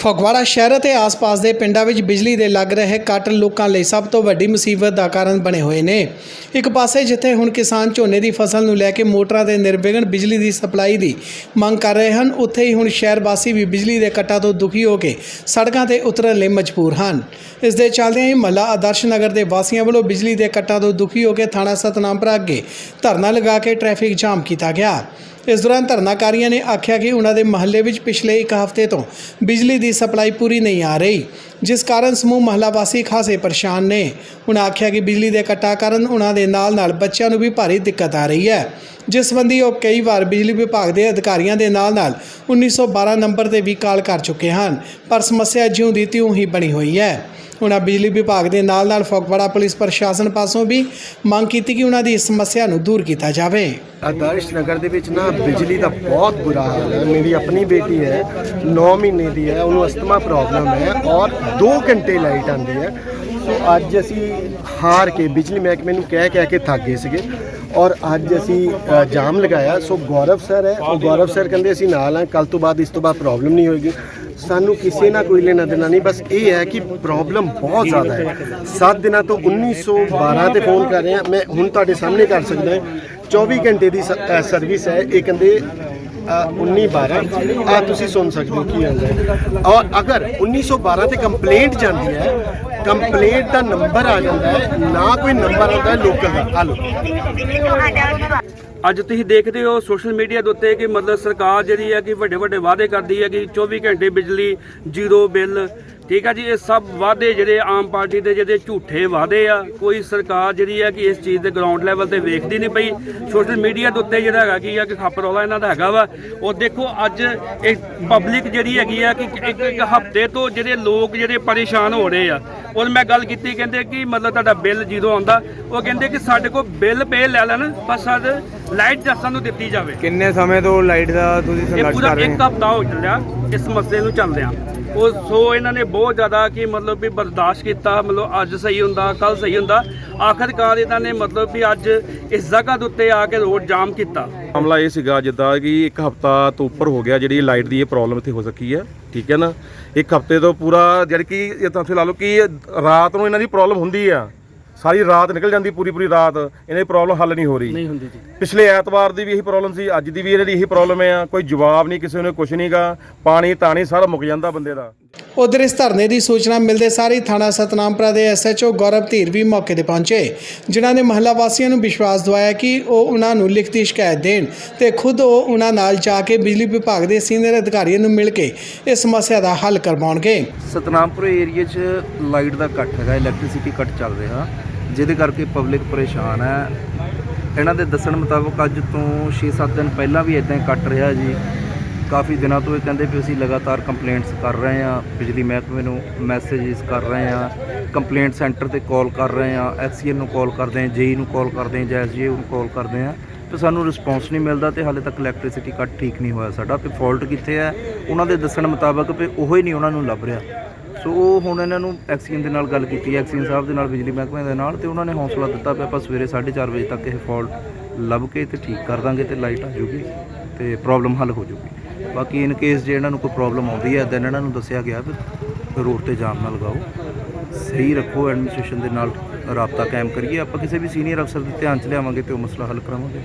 ਫਗਵਾੜਾ ਸ਼ਹਿਰ ਅਤੇ ਆਸ-ਪਾਸ ਦੇ ਪਿੰਡਾਂ ਵਿੱਚ ਬਿਜਲੀ ਦੇ ਲੱਗ ਰਹੇ ਕੱਟ ਲੋਕਾਂ ਲਈ ਸਭ ਤੋਂ ਵੱਡੀ ਮੁਸੀਬਤ ਦਾ ਕਾਰਨ ਬਣੇ ਹੋਏ ਨੇ। ਇੱਕ ਪਾਸੇ ਜਿੱਥੇ ਹੁਣ ਕਿਸਾਨ ਝੋਨੇ ਦੀ ਫਸਲ ਨੂੰ ਲੈ ਕੇ ਮੋਟਰਾਂ ਦੇ ਨਿਰਵਿਘਨ ਬਿਜਲੀ ਦੀ ਸਪਲਾਈ ਦੀ ਮੰਗ ਕਰ ਰਹੇ ਹਨ, ਉੱਥੇ ਹੀ ਹੁਣ ਸ਼ਹਿਰ ਵਾਸੀ ਵੀ ਬਿਜਲੀ ਦੇ ਕੱਟਾਂ ਤੋਂ ਦੁਖੀ ਹੋ ਕੇ ਸੜਕਾਂ ਤੇ ਉਤਰਨ ਲਈ ਮਜਬੂਰ ਹਨ। ਇਸ ਦੇ ਚੱਲਦਿਆਂ ਹੀ ਮਹੱਲਾ ਆਦਰਸ਼ ਨਗਰ ਦੇ ਵਾਸੀਆਂ ਵੱਲੋਂ ਬਿਜਲੀ ਦੇ ਕੱਟਾਂ ਤੋਂ ਦੁਖੀ ਹੋ ਕੇ ਥਾਣਾ ਸਤਨਾਮਪੁਰਾ ਅੱਗੇ ਧਰਨਾ ਲਗਾ ਕੇ ਟ੍ਰੈਫਿਕ ਜਾਮ ਕੀਤਾ ਗਿਆ। ਇਸ ਦੌਰਾਨ ਧਰਨਾਕਾਰੀਆਂ ਨੇ ਆਖਿਆ ਕਿ ਉਹਨਾਂ ਦੇ ਮਹੱਲੇ ਵਿੱਚ ਪਿਛਲੇ ਇੱਕ ਹਫ਼ਤੇ ਤੋਂ ਬਿਜਲੀ ਦੀ ਸਪਲਾਈ ਪੂਰੀ ਨਹੀਂ ਆ ਰਹੀ, ਜਿਸ ਕਾਰਨ ਸਮੂਹ ਮਹੱਲਾ ਵਾਸੀ ਖਾਸੇ ਪਰੇਸ਼ਾਨ ਨੇ। ਉਹਨਾਂ ਆਖਿਆ ਕਿ ਬਿਜਲੀ ਦੇ ਕੱਟਾਂ ਕਾਰਨ ਉਹਨਾਂ ਦੇ ਨਾਲ-ਨਾਲ ਬੱਚਿਆਂ ਨੂੰ ਵੀ ਭਾਰੀ ਦਿੱਕਤ ਆ ਰਹੀ ਹੈ, ਜਿਸ ਸੰਬੰਧੀ ਉਹ ਕਈ ਵਾਰ ਬਿਜਲੀ ਵਿਭਾਗ ਦੇ ਅਧਿਕਾਰੀਆਂ ਦੇ ਨਾਲ-ਨਾਲ 1912 ਨੰਬਰ ਤੇ ਵੀ ਕਾਲ ਕਰ ਚੁੱਕੇ ਹਨ, ਪਰ ਸਮੱਸਿਆ ਜਿਉਂ ਦੀ ਤਿਉਂ ਹੀ ਬਣੀ ਹੋਈ ਹੈ। ਉਹਨਾਂ ਬਿਜਲੀ ਵਿਭਾਗ ਦੇ ਨਾਲ-ਨਾਲ ਫਗਵਾੜਾ ਪੁਲਿਸ ਪ੍ਰਸ਼ਾਸਨ ਪਾਸੋਂ ਵੀ ਮੰਗ ਕੀਤੀ ਕਿ ਉਹਨਾਂ ਦੀ ਇਸ ਸਮੱਸਿਆ ਨੂੰ ਦੂਰ ਕੀਤਾ ਜਾਵੇ। ਆਦਰਸ਼ ਨਗਰ ਦੇ ਵਿੱਚ ਨਾ ਬਿਜਲੀ ਦਾ ਬਹੁਤ ਬੁਰਾ ਹਾਲ ਹੈ। ਮੇਰੀ ਆਪਣੀ ਬੇਟੀ ਹੈ 9 ਮਹੀਨੇ ਦੀ ਹੈ, ਉਹਨੂੰ ਅਸਥਮਾ ਪ੍ਰੋਬਲਮ ਹੈ ਔਰ 2 ਘੰਟੇ ਲਾਈਟ ਆਉਂਦੀ ਹੈ। ਸੋ ਅੱਜ ਅਸੀਂ ਹਾਰ ਕੇ ਬਿਜਲੀ ਮਹਿਕਮੇ ਨੂੰ ਕਹਿ ਕਹਿ ਕੇ ਥੱਕ ਗਏ ਸੀਗੇ। ਔਰ ਅੱਜ ਅਸੀਂ ਅ, ਜਾਮ ਲਗਾਇਆ। ਸੋ ਗੌਰਵ ਸਰ ਹੈ। ਉਹ ਗੌਰਵ ਸਰ ਕਹਿੰਦੇ ਅਸੀਂ ਨਾਲ ਹਾਂ। ਕੱਲ ਤੋਂ ਬਾਅਦ ਇਸ ਤੋਂ ਬਾਅਦ ਪ੍ਰੋਬਲਮ ਨਹੀਂ ਹੋਏਗੀ। ਸਾਨੂੰ ਕਿਸੇ ਨਾਲ ਕੋਈ ਲੈਣਾ ਦੇਣਾ ਨਹੀਂ ਬਸ ਇਹ ਹੈ ਕਿ ਪ੍ਰੋਬਲਮ ਬਹੁਤ ਜ਼ਿਆਦਾ ਹੈ। 7 ਦਿਨਾਂ ਤੋਂ 1912 ਤੇ ਫੋਨ ਕਰ ਰਹੇ ਹਾਂ। ਮੈਂ ਹੁਣ ਤੁਹਾਡੇ ਸਾਹਮਣੇ ਕਰ ਸਕਦਾ ਹਾਂ। 24 ਘੰਟੇ ਦੀ ਸਰਵਿਸ ਹੈ। ਇਹ ਕਹਿੰਦੇ ਅ, 1912 ਆ ਤੁਸੀਂ ਸੁਣ ਸਕਦੇ ਹੋ ਕੀ ਹਾਲ ਹੈ। ਔਰ ਅਗਰ 1912 ਤੇ ਕੰਪਲੇਂਟ ਜਾਂਦੀ ਹੈ ਕੰਪਲੇਂਟ ਦਾ ਨੰਬਰ ਆ ਜਾਂਦਾ ਹੈ, ਨਾ ਕੋਈ ਨੰਬਰ ਆਉਂਦਾ, ਲੋਕਲ ਦਾ। ਆ ਲਓ। ਅੱਜ ਤੁਸੀਂ ਦੇਖਦੇ ਹੋ ਸੋਸ਼ਲ ਮੀਡੀਆ ਦੇ ਉੱਤੇ ਕਿ ਮਤਲਬ ਸਰਕਾਰ ਜਿਹੜੀ ਹੈ ਕਿ ਵੱਡੇ ਵੱਡੇ ਵਾਅਦੇ ਕਰਦੀ ਹੈ ਕਿ 24 ਘੰਟੇ ਬਿਜਲੀ, ਜ਼ੀਰੋ ਬਿੱਲ, ਠੀਕ ਆ ਜੀ, ਇਹ ਸਭ ਵਾਅਦੇ ਜਿਹੜੇ ਆਮ ਪਾਰਟੀ ਦੇ ਜਿਹੜੇ ਝੂਠੇ ਵਾਅਦੇ ਆ, ਕੋਈ ਸਰਕਾਰ ਜਿਹੜੀ ਹੈ ਕਿ ਇਸ ਚੀਜ਼ ਦੇ ਗਰਾਊਂਡ ਲੈਵਲ ਤੇ ਵੇਖਦੀ ਨਹੀਂ ਪਈ। ਸੋਸ਼ਲ ਮੀਡੀਆ ਦੇ ਉੱਤੇ ਜਿਹੜਾ ਹੈਗਾ ਕੀ ਆ ਕਿ ਖੱਪਰੋਲਾ ਇਹਨਾਂ ਦਾ ਹੈਗਾ ਵਾ। ਉਹ ਦੇਖੋ, ਅੱਜ ਇਹ ਪਬਲਿਕ ਜਿਹੜੀ ਹੈਗੀ ਆ ਕਿ ਇੱਕ ਇੱਕ ਹਫ਼ਤੇ ਤੋਂ ਜਿਹੜੇ ਲੋਕ ਜਿਹੜੇ ਪਰੇਸ਼ਾਨ ਹੋ ਰਹੇ ਆ ਉਹ ਮੈਂ ਗੱਲ ਕੀਤੀ ਕਹਿੰਦੇ ਕਿ ਮਤਲਬ ਤੁਹਾਡਾ ਬਿੱਲ ਜਦੋਂ ਆਉਂਦਾ ਉਹ ਕਹਿੰਦੇ ਕਿ ਸਾਡੇ ਕੋਲ ਬਿੱਲ ਪੇ ਲੈ ਲੈਣ ਪਰ ਸਾਡੇ ਲਾਈਟ ਜਾਂ ਸਾਨੂੰ ਦਿੱਤੀ ਜਾਵੇ। ਕਿੰਨੇ ਸਮੇਂ ਤੋਂ ਲਾਈਟ ਦਾ ਤੁਸੀਂ ਇਹ ਸੰਘਰਸ਼ ਪੂਰਾ ਕਰ ਰਹੇ ਇੱਕ ਹੋ? ਹਫਤਾ ਹੋ ਚੱਲਿਆ ਇਸ ਮਸਲੇ ਨੂੰ ਚੱਲਦਿਆਂ ਉਹ ਸੋ ਇਹਨਾਂ ਨੇ ਬਹੁਤ ਜ਼ਿਆਦਾ ਕਿ ਮਤਲਬ ਵੀ ਬਰਦਾਸ਼ਤ ਕੀਤਾ ਮਤਲਬ ਅੱਜ ਸਹੀ ਹੁੰਦਾ ਕੱਲ ਸਹੀ ਹੁੰਦਾ। ਆਖਰਕਾਰ ਇਹਨਾਂ ਨੇ ਮਤਲਬ ਵੀ ਅੱਜ ਇਸ ਜਗ੍ਹਾ ਦੇ ਉੱਤੇ ਆ ਕੇ ਰੋਡ ਜਾਮ ਕੀਤਾ। ਮਾਮਲਾ ਇਹ ਸੀਗਾ ਜਿੱਦਾਂ ਕਿ ਇੱਕ ਹਫਤਾ ਤੋਂ ਉੱਪਰ ਹੋ ਗਿਆ ਜਿਹੜੀ ਲਾਈਟ ਦੀ ਇਹ ਪ੍ਰੋਬਲਮ ਇੱਥੇ ਹੋ ਸਕੀ ਹੈ। ਠੀਕ ਹੈ ਨਾ? ਇੱਕ ਹਫ਼ਤੇ ਤੋਂ ਪੂਰਾ ਜਿਹੜੀ ਕਿ ਇਹ ਤਾਂ ਤੁਸੀਂ ਲਾ ਲਓ ਕਿ ਰਾਤ ਨੂੰ ਇਹਨਾਂ ਦੀ ਪ੍ਰੋਬਲਮ ਹੁੰਦੀ ਆ। ਸਾਰੀ ਰਾਤ ਨਿਕਲ ਜਾਂਦੀ ਪੂਰੀ ਪੂਰੀ ਰਾਤ। ਇਹਨਾਂ ਦੀ ਪ੍ਰੋਬਲਮ ਹੱਲ ਨਹੀਂ ਹੋ ਰਹੀ। ਨਹੀਂ ਹੁੰਦੀ ਜੀ। ਪਿਛਲੇ ਐਤਵਾਰ ਦੀ ਵੀ ਇਹੀ ਪ੍ਰੋਬਲਮ ਸੀ ਅੱਜ ਦੀ ਵੀ ਇਹਨਾਂ ਦੀ ਇਹੀ ਪ੍ਰੋਬਲਮ ਆ। ਕੋਈ ਜਵਾਬ ਨਹੀਂ ਕਿਸੇ ਨੇ ਕੁਝ ਨਹੀਂਗਾ ਪਾਣੀ ਤਾਣੀ ਸਾਰਾ ਮੁੱਕ ਜਾਂਦਾ ਬੰਦੇ ਦਾ। ਉਧਰ ਇਸ ਧਰਨੇ ਦੀ ਸੂਚਨਾ ਮਿਲਦੇ ਸਾਰ ਹੀ ਥਾਣਾ ਸਤਨਾਮਪੁਰਾ ਦੇ ਐਸਐਚਓ ਗੌਰਵ ਧੀਰ ਵੀ ਮੌਕੇ ਤੇ ਪਹੁੰਚੇ, ਜਿਨ੍ਹਾਂ ਨੇ ਮਹੱਲਾ ਵਾਸੀਆਂ ਨੂੰ ਵਿਸ਼ਵਾਸ ਦਿਵਾਇਆ ਕਿ ਉਹ ਉਹਨਾਂ ਨੂੰ ਲਿਖਤੀ ਸ਼ਿਕਾਇਤ ਦੇਣ ਤੇ ਖੁਦ ਉਹ ਉਹਨਾਂ ਨਾਲ ਜਾ ਕੇ ਬਿਜਲੀ ਵਿਭਾਗ ਦੇ ਸੀਨੀਅਰ ਅਧਿਕਾਰੀਆਂ ਨੂੰ ਮਿਲ ਕੇ ਇਸ ਸਮੱਸਿਆ ਦਾ ਹੱਲ ਕਰਵਾਉਣਗੇ। ਸਤਨਾਮਪੁਰ ਏਰੀਏ 'ਚ ਲਾਈਟ ਦਾ ਕੱਟ ਹੈਗਾ ਇਲੈਕਟ੍ਰਿਸਿਟੀ ਕੱਟ ਚੱਲ ਰਿਹਾ, ਜਿਹਦੇ ਕਰਕੇ ਪਬਲਿਕ ਪਰੇਸ਼ਾਨ ਹੈ। ਇਹਨਾਂ ਦੇ ਦੱਸਣ ਮੁਤਾਬਕ ਅੱਜ ਤੋਂ 6-7 ਦਿਨ ਪਹਿਲਾਂ ਵੀ ਇਦਾਂ ਹੀ ਕੱਟ ਰਿਹਾ ਜੀ। ਕਾਫੀ ਦਿਨਾਂ ਤੋਂ ਇਹ ਕਹਿੰਦੇ ਵੀ ਅਸੀਂ ਲਗਾਤਾਰ ਕੰਪਲੇਂਟਸ ਕਰ ਰਹੇ ਹਾਂ, ਬਿਜਲੀ ਮਹਿਕਮੇ ਨੂੰ ਮੈਸੇजेस ਕਰ ਰਹੇ ਹਾਂ ਕੰਪਲੇਂਟ ਸੈਂਟਰ ਤੇ ਕਾਲ ਕਰ ਰਹੇ ਹਾਂ ਐਕਸੀਐਨ ਨੂੰ ਕਾਲ ਕਰਦੇ ਹਾਂ ਜੇਈ ਨੂੰ ਕਾਲ ਕਰਦੇ ਹਾਂ, ਜਾਂ ਐਸਜੀਏ ਨੂੰ ਕਾਲ ਕਰਦੇ ਹਾਂ, ਤੇ ਸਾਨੂੰ ਰਿਸਪੌਂਸ ਨਹੀਂ ਮਿਲਦਾ ਤੇ ਹਾਲੇ ਤੱਕ ਇਲੈਕਟ੍ਰਿਸਿਟੀ ਕੱਟ ਠੀਕ ਨਹੀਂ ਹੋਇਆ ਸਾਡਾ, ਤੇ ਫਾਲਟ ਕਿੱਥੇ ਹੈ? ਉਹਨਾਂ ਦੇ ਦੱਸਣ ਮੁਤਾਬਕ ਵੀ ਉਹ ਹੀ ਨਹੀਂ ਉਹਨਾਂ ਨੂੰ ਲੱਭ ਰਿਹਾ। ਸੋ ਉਹ ਹੁਣ ਇਹਨਾਂ ਨੂੰ ਐਕਸੀਅਨ ਦੇ ਨਾਲ ਗੱਲ ਕੀਤੀ ਐਕਸੀਅਨ ਸਾਹਿਬ ਦੇ ਨਾਲ, ਬਿਜਲੀ ਮਹਿਕਮੇ ਦੇ ਨਾਲ, ਤੇ ਉਹਨਾਂ ਨੇ ਹੌਸਲਾ ਦਿੱਤਾ ਵੀ ਆਪਾਂ ਸਵੇਰੇ 4:30 ਵਜੇ ਤੱਕ ਇਹ ਫਾਲਟ ਲੱਭ ਕੇ ਤੇ ਠੀਕ ਕਰ ਦਾਂਗੇ ਤੇ ਲਾਈਟ ਆ ਜੂਗੀ ਤੇ ਪ੍ਰੋਬਲਮ ਹੱਲ ਹੋ ਜਾਊਗੀ ਬਾਕੀ ਇਨ ਕੇਸ ਜੇ ਇਹਨਾਂ ਨੂੰ ਕੋਈ ਪ੍ਰੋਬਲਮ ਆਉਂਦੀ ਹੈ ਦੈਨ ਇਹਨਾਂ ਨੂੰ ਦੱਸਿਆ ਗਿਆ ਵੀ ਰੋਡ ਤੇ ਜਾਮ ਨਾ ਲਗਾਓ। ਸਹੀ ਰੱਖੋ ਐਡਮਿਨਿਸਟ੍ਰੇਸ਼ਨ ਦੇ ਨਾਲ ਰਾਬਤਾ ਕਾਇਮ ਕਰੀਏ। ਆਪਾਂ ਕਿਸੇ ਵੀ ਸੀਨੀਅਰ ਅਫਸਰ ਦੇ ਧਿਆਨ ਚ ਲਿਆਵਾਂਗੇ ਤੇ ਉਹ ਮਸਲਾ ਹੱਲ ਕਰਾਵਾਂਗੇ।